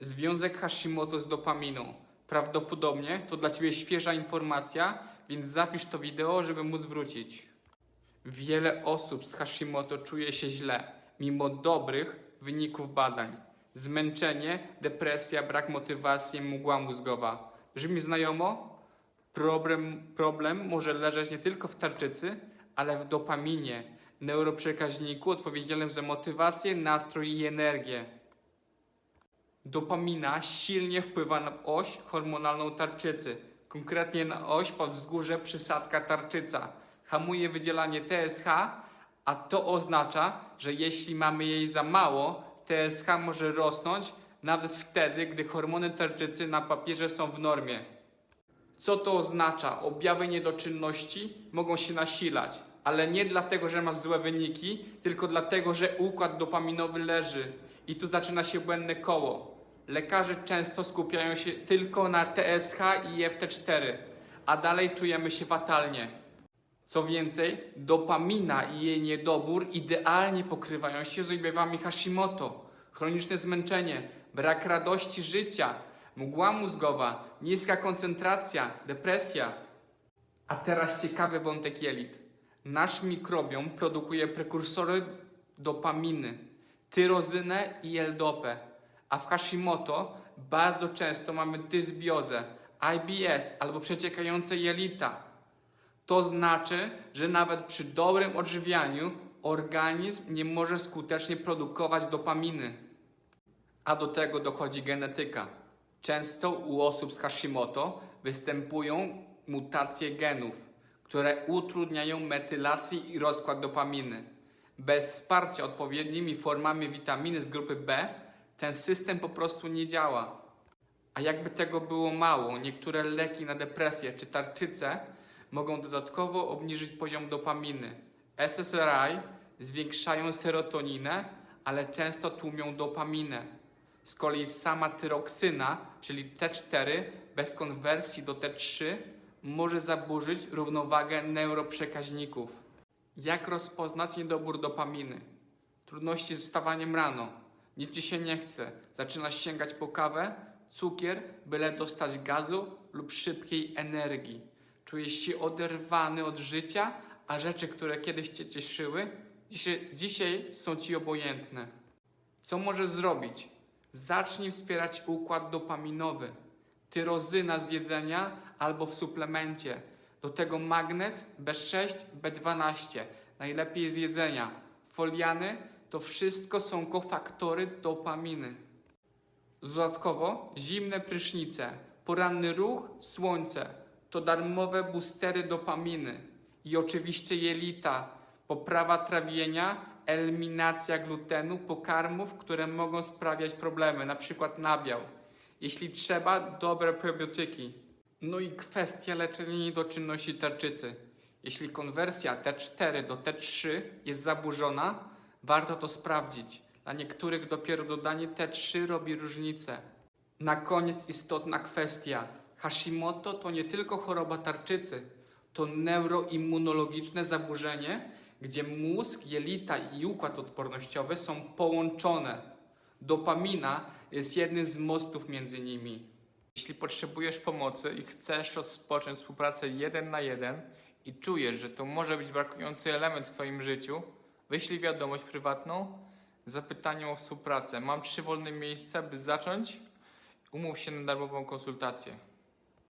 Związek Hashimoto z dopaminą. Prawdopodobnie to dla Ciebie świeża informacja, więc zapisz to wideo, żeby móc wrócić. Wiele osób z Hashimoto czuje się źle, mimo dobrych wyników badań. Zmęczenie, depresja, brak motywacji, mgła mózgowa. Brzmi znajomo? Problem, problem może leżeć nie tylko w tarczycy, ale w dopaminie, neuroprzekaźniku odpowiedzialnym za motywację, nastrój i energię. Dopamina silnie wpływa na oś hormonalną tarczycy, konkretnie na oś podwzgórze przysadka tarczyca. Hamuje wydzielanie TSH, a to oznacza, że jeśli mamy jej za mało, TSH może rosnąć nawet wtedy, gdy hormony tarczycy na papierze są w normie. Co to oznacza? Objawy niedoczynności mogą się nasilać, ale nie dlatego, że masz złe wyniki, tylko dlatego, że układ dopaminowy leży i tu zaczyna się błędne koło. Lekarze często skupiają się tylko na TSH i FT4, a dalej czujemy się fatalnie. Co więcej, dopamina i jej niedobór idealnie pokrywają się z objawami Hashimoto. Chroniczne zmęczenie, brak radości życia, mgła mózgowa, niska koncentracja, depresja. A teraz ciekawy wątek jelit. Nasz mikrobiom produkuje prekursory dopaminy, tyrozynę i L-dopę, a w Hashimoto bardzo często mamy dysbiozę, IBS albo przeciekające jelita. To znaczy, że nawet przy dobrym odżywianiu organizm nie może skutecznie produkować dopaminy. A do tego dochodzi genetyka. Często u osób z Hashimoto występują mutacje genów, które utrudniają metylację i rozkład dopaminy. Bez wsparcia odpowiednimi formami witaminy z grupy B ten system po prostu nie działa. A jakby tego było mało, niektóre leki na depresję czy tarczycę mogą dodatkowo obniżyć poziom dopaminy. SSRI zwiększają serotoninę, ale często tłumią dopaminę. Z kolei sama tyroksyna, czyli T4 bez konwersji do T3 może zaburzyć równowagę neuroprzekaźników. Jak rozpoznać niedobór dopaminy? Trudności z wstawaniem rano. Nic ci się nie chce. Zaczynasz sięgać po kawę, cukier, byle dostać gazu lub szybkiej energii. Czujesz się oderwany od życia, a rzeczy, które kiedyś cię cieszyły, dzisiaj, dzisiaj są ci obojętne. Co możesz zrobić? Zacznij wspierać układ dopaminowy. Tyrozyna z jedzenia albo w suplemencie. Do tego magnez, B6, B12. Najlepiej z jedzenia. Foliany to wszystko są kofaktory dopaminy. Dodatkowo zimne prysznice, poranny ruch, słońce to darmowe boostery dopaminy. I oczywiście jelita, poprawa trawienia, eliminacja glutenu, pokarmów, które mogą sprawiać problemy, przykład nabiał. Jeśli trzeba, dobre probiotyki. No i kwestia leczenia niedoczynności tarczycy. Jeśli konwersja T4 do T3 jest zaburzona, warto to sprawdzić. Dla niektórych dopiero dodanie T3 robi różnicę. Na koniec istotna kwestia. Hashimoto to nie tylko choroba tarczycy, to neuroimmunologiczne zaburzenie, gdzie mózg, jelita i układ odpornościowy są połączone. Dopamina jest jednym z mostów między nimi. Jeśli potrzebujesz pomocy i chcesz rozpocząć współpracę jeden na jeden i czujesz, że to może być brakujący element w Twoim życiu, wyślij wiadomość prywatną z zapytaniem o współpracę. Mam trzy wolne miejsca, by zacząć. Umów się na darmową konsultację.